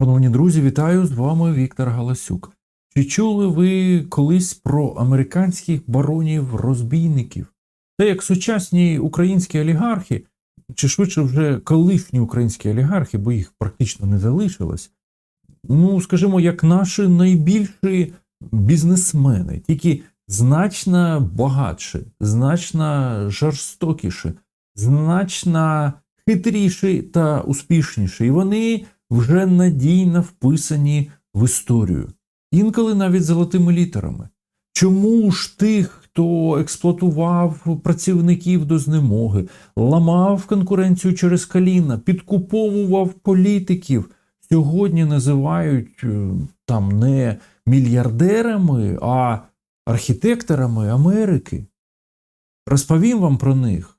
Шановні друзі, вітаю з вами Віктор Галасюк. Чи чули ви колись про американських баронів-розбійників? Те, як сучасні українські олігархи, чи швидше вже колишні українські олігархи, бо їх практично не залишилось, ну, скажімо, як наші найбільші бізнесмени, тільки значно багатші, значно жорстокіші, значно хитріші та успішніші. І вони вже надійно вписані в історію, інколи навіть золотими літерами. Чому ж тих, хто експлуатував працівників до знемоги, ламав конкуренцію через коліна, підкуповував політиків, сьогодні називають е, там не мільярдерами, а архітекторами Америки? Розповім вам про них.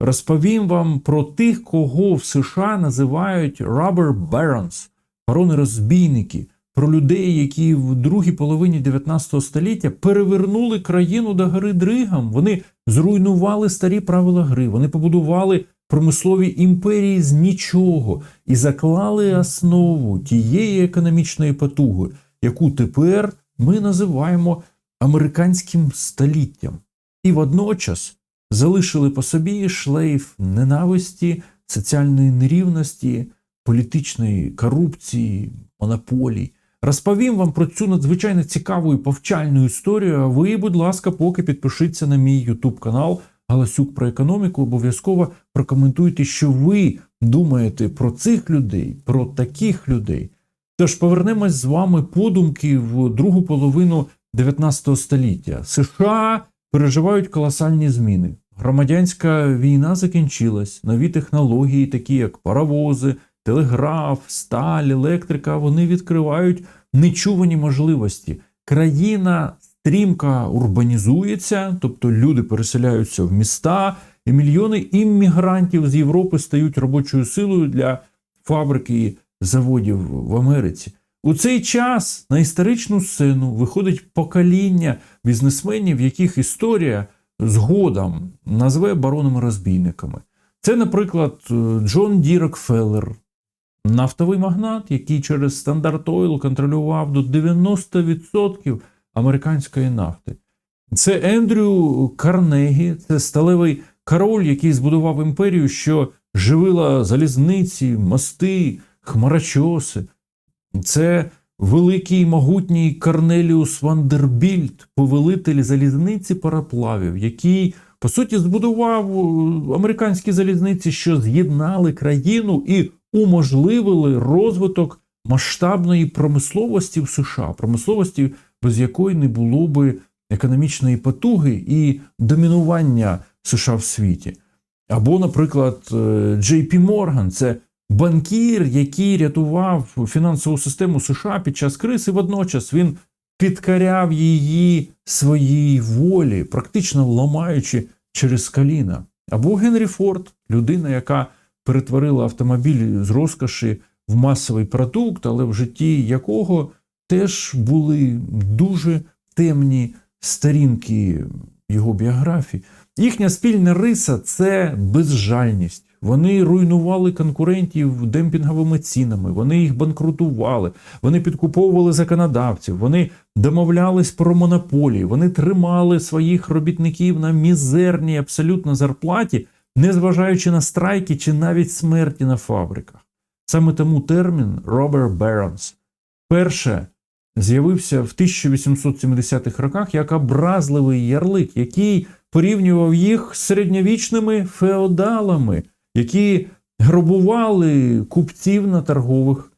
Розповім вам про тих, кого в США називають Rubber Barons, барони-розбійники, про людей, які в другій половині 19 століття перевернули країну до гори дригам. Вони зруйнували старі правила гри, вони побудували промислові імперії з нічого і заклали основу тієї економічної потуги, яку тепер ми називаємо американським століттям. І водночас залишили по собі шлейф ненависті, соціальної нерівності, політичної корупції, монополій. Розповім вам про цю надзвичайно цікаву і повчальну історію. А ви, будь ласка, поки підпишіться на мій YouTube канал Галасюк про економіку. Обов'язково прокоментуйте, що ви думаєте про цих людей, про таких людей. Тож повернемось з вами подумки в другу половину 19 століття. США переживають колосальні зміни. Громадянська війна закінчилась, нові технології, такі як паровози, телеграф, сталь, електрика, вони відкривають нечувані можливості. Країна стрімко урбанізується, тобто люди переселяються в міста, і мільйони іммігрантів з Європи стають робочою силою для фабрик і заводів в Америці. У цей час на історичну сцену виходить покоління бізнесменів, яких історія згодом назве баронами-розбійниками. Це, наприклад, Джон Ді Рокфеллер, нафтовий магнат, який через стандарт Ойл контролював до 90% американської нафти. Це Ендрю Карнегі, це сталевий король, який збудував імперію, що живила залізниці, мости, хмарочоси. Це великий могутній Корнеліус Вандербільд, повелитель залізниці параплавів, який, по суті, збудував американські залізниці, що з'єднали країну і уможливили розвиток масштабної промисловості в США, промисловості, без якої не було би економічної потуги і домінування США в світі. Або, наприклад, Джей Пі Морган це банкір, який рятував фінансову систему США під час кризи, водночас він підкаряв її своїй волі, практично ламаючи через коліна. Або Генрі Форд, людина, яка перетворила автомобіль з розкоші в масовий продукт, але в житті якого теж були дуже темні сторінки його біографії. Їхня спільна риса це безжальність. Вони руйнували конкурентів демпінговими цінами, вони їх банкрутували, вони підкуповували законодавців, вони домовлялись про монополії, вони тримали своїх робітників на мізерній абсолютно зарплаті, незважаючи на страйки чи навіть смерті на фабриках. Саме тому термін Робер Баронс перше з'явився в 1870-х роках як образливий ярлик, який порівнював їх з середньовічними феодалами, які грабували купців на торгових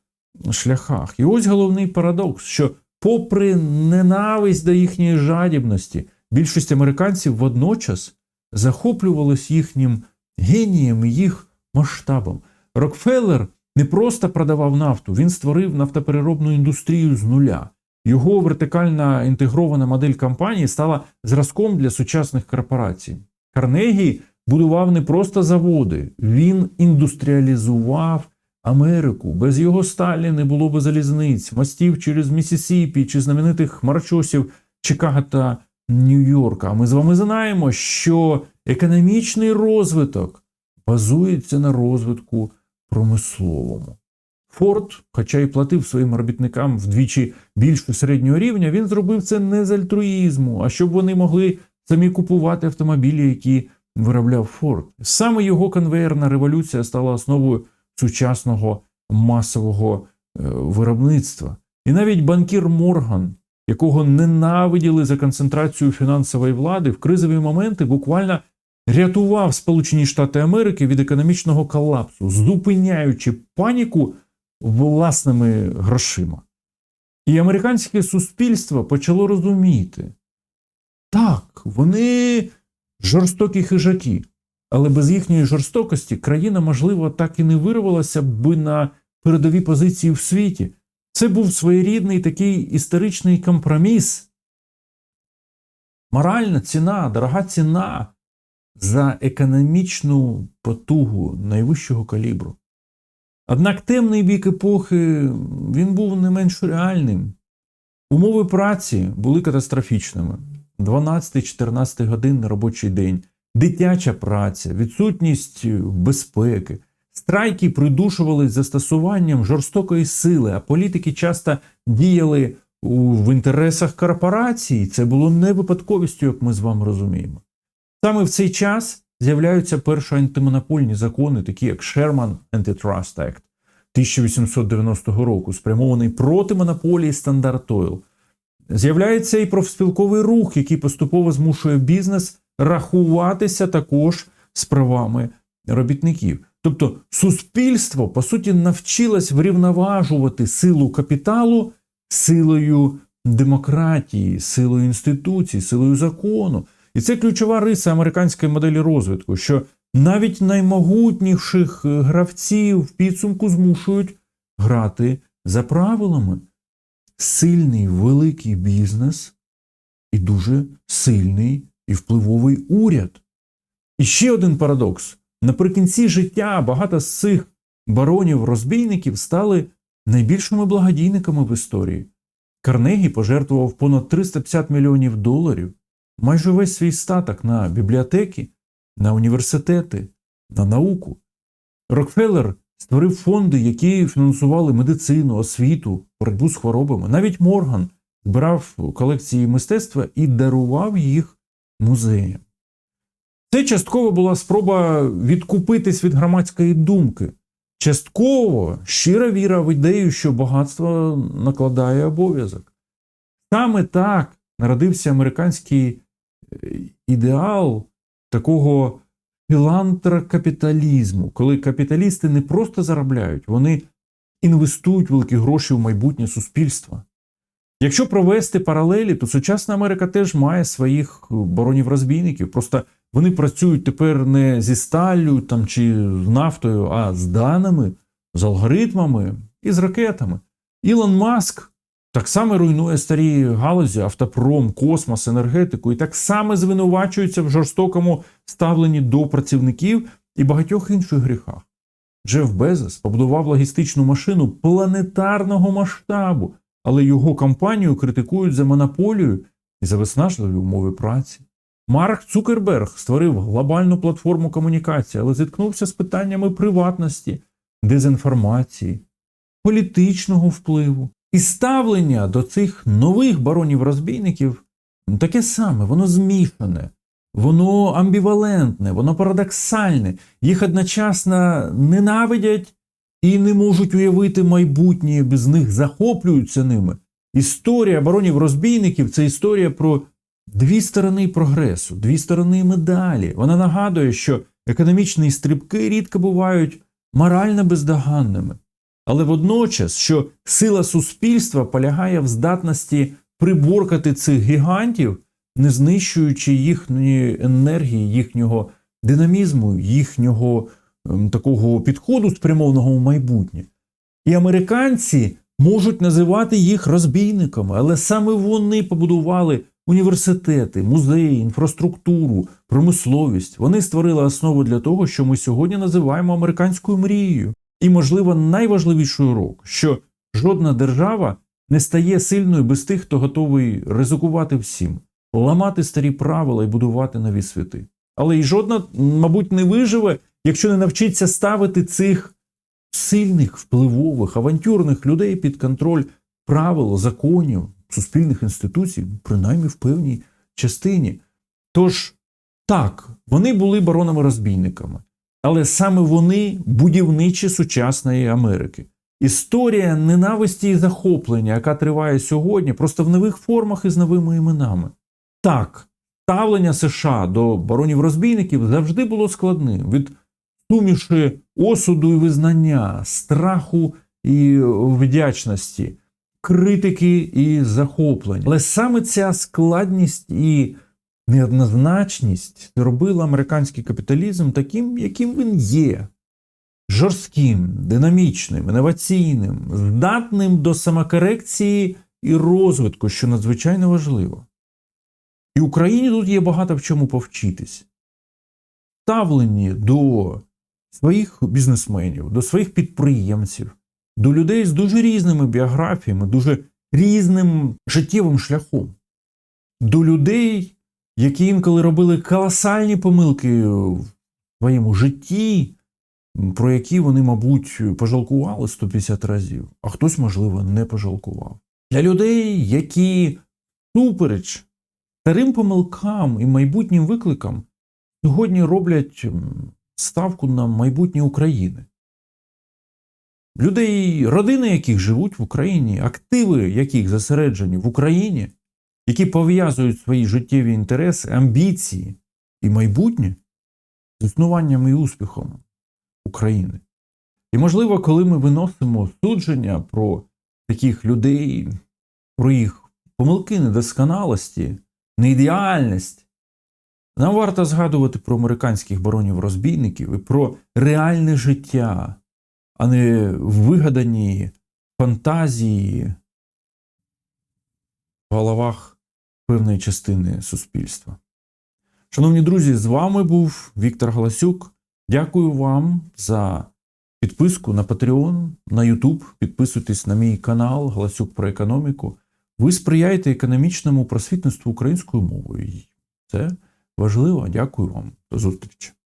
шляхах. І ось головний парадокс, що, попри ненависть до їхньої жадібності, більшість американців водночас захоплювалась їхнім генієм і їх масштабом. Рокфеллер не просто продавав нафту, він створив нафтопереробну індустрію з нуля. Його вертикальна інтегрована модель компанії стала зразком для сучасних корпорацій. Карнегі будував не просто заводи, він індустріалізував Америку. Без його сталі не було б залізниць, мостів через Місісіпі чи знаменитих хмарочосів Чикаго та Нью-Йорка. А ми з вами знаємо, що економічний розвиток базується на розвитку промисловому. Форд, хоча й платив своїм робітникам вдвічі більше середнього рівня, він зробив це не з альтруїзму, а щоб вони могли самі купувати автомобілі, які виробляв Форд. Саме його конвеєрна революція стала основою сучасного масового е, виробництва. І навіть банкір Морган, якого ненавиділи за концентрацію фінансової влади, в кризові моменти буквально рятував Сполучені Штати Америки від економічного колапсу, зупиняючи паніку власними грошима. І американське суспільство почало розуміти, так, вони жорстокі хижаки, але без їхньої жорстокості країна, можливо, так і не вирвалася би на передові позиції в світі. Це був своєрідний такий історичний компроміс. Моральна ціна, дорога ціна за економічну потугу найвищого калібру. Однак темний бік епохи він був не менш реальним. Умови праці були катастрофічними: 12-14 годин робочий день, дитяча праця, відсутність безпеки. Страйки придушувались застосуванням жорстокої сили, а політики часто діяли в інтересах корпорацій. Це було не випадковістю, як ми з вами розуміємо. Саме в цей час з'являються перші антимонопольні закони, такі як Sherman Antitrust Act 1890 року, спрямований проти монополії Standard Oil. З'являється і профспілковий рух, який поступово змушує бізнес рахуватися також з правами робітників. Тобто суспільство, по суті, навчилось врівноважувати силу капіталу силою демократії, силою інституцій, силою закону. І це ключова риса американської моделі розвитку, що навіть наймогутніших гравців в підсумку змушують грати за правилами. Сильний великий бізнес і дуже сильний і впливовий уряд. І ще один парадокс: наприкінці життя багато з цих баронів-розбійників стали найбільшими благодійниками в історії. Карнегі пожертвував понад 350 мільйонів доларів, майже весь свій статок на бібліотеки, на університети, на науку. Рокфеллер створив фонди, які фінансували медицину, освіту, боротьбу з хворобами. Навіть Морган збирав колекції мистецтва і дарував їх музеям. Це частково була спроба відкупитись від громадської думки. Частково щира віра в ідею, що багатство накладає обов'язок. Саме так народився американський е, ідеал такого філантрокапіталізму, коли капіталісти не просто заробляють, вони інвестують великі гроші в майбутнє суспільства. Якщо провести паралелі, то сучасна Америка теж має своїх баронів-розбійників. Просто вони працюють тепер не зі сталлю там, чи нафтою, а з даними, з алгоритмами і з ракетами. Ілон Маск так само руйнує старі галузі, автопром, космос, енергетику і так само звинувачується в жорстокому ставленні до працівників і багатьох інших гріхах. Джеф Безос побудував логістичну машину планетарного масштабу, але його компанію критикують за монополію і за виснажливі умови праці. Марк Цукерберг створив глобальну платформу комунікації, але зіткнувся з питаннями приватності, дезінформації, політичного впливу. І ставлення до цих нових баронів-розбійників таке саме, воно змішане, воно амбівалентне, воно парадоксальне. Їх одночасно ненавидять і не можуть уявити майбутнє, без них захоплюються ними. Історія баронів-розбійників це історія про дві сторони прогресу, дві сторони медалі. Вона нагадує, що економічні стрибки рідко бувають морально бездоганними. Але водночас, що сила суспільства полягає в здатності приборкати цих гігантів, не знищуючи їхньої енергії, їхнього динамізму, їхнього ем, такого підходу спрямованого в майбутнє. І американці можуть називати їх розбійниками, але саме вони побудували університети, музеї, інфраструктуру, промисловість. Вони створили основу для того, що ми сьогодні називаємо американською мрією. І, можливо, найважливіший урок, що жодна держава не стає сильною без тих, хто готовий ризикувати всім, ламати старі правила і будувати нові світи. Але і жодна, мабуть, не виживе, якщо не навчиться ставити цих сильних, впливових, авантюрних людей під контроль правил, законів, суспільних інституцій, принаймні в певній частині. Тож, так, вони були баронами-розбійниками, але саме вони будівничі сучасної Америки. Історія ненависті і захоплення, яка триває сьогодні, просто в нових формах і з новими іменами. Так, ставлення США до баронів-розбійників завжди було складним від суміші осуду і визнання, страху і вдячності, критики і захоплення. Але саме ця складність і неоднозначність зробила американський капіталізм таким, яким він є. Жорстким, динамічним, інноваційним, здатним до самокорекції і розвитку, що надзвичайно важливо. І Україні тут є багато в чому повчитись. Ставлені до своїх бізнесменів, до своїх підприємців, до людей з дуже різними біографіями, дуже різним життєвим шляхом, до людей, які інколи робили колосальні помилки в своєму житті, про які вони, мабуть, пожалкували 150 разів, а хтось, можливо, не пожалкував. Для людей, які супереч старим помилкам і майбутнім викликам сьогодні роблять ставку на майбутнє України. Людей, родини яких живуть в Україні, активи яких зосереджені в Україні, які пов'язують свої життєві інтереси, амбіції і майбутнє з існуванням і успіхом України. І, можливо, коли ми виносимо судження про таких людей, про їх помилки, недосконалості, неідеальність, нам варто згадувати про американських баронів-розбійників і про реальне життя, а не вигадані фантазії в головах певної частини суспільства. Шановні друзі, з вами був Віктор Галасюк. Дякую вам за підписку на Patreon, на YouTube. Підписуйтесь на мій канал Галасюк про економіку. Ви сприяєте економічному просвітництву українською мовою. Це важливо. Дякую вам. До зустрічі.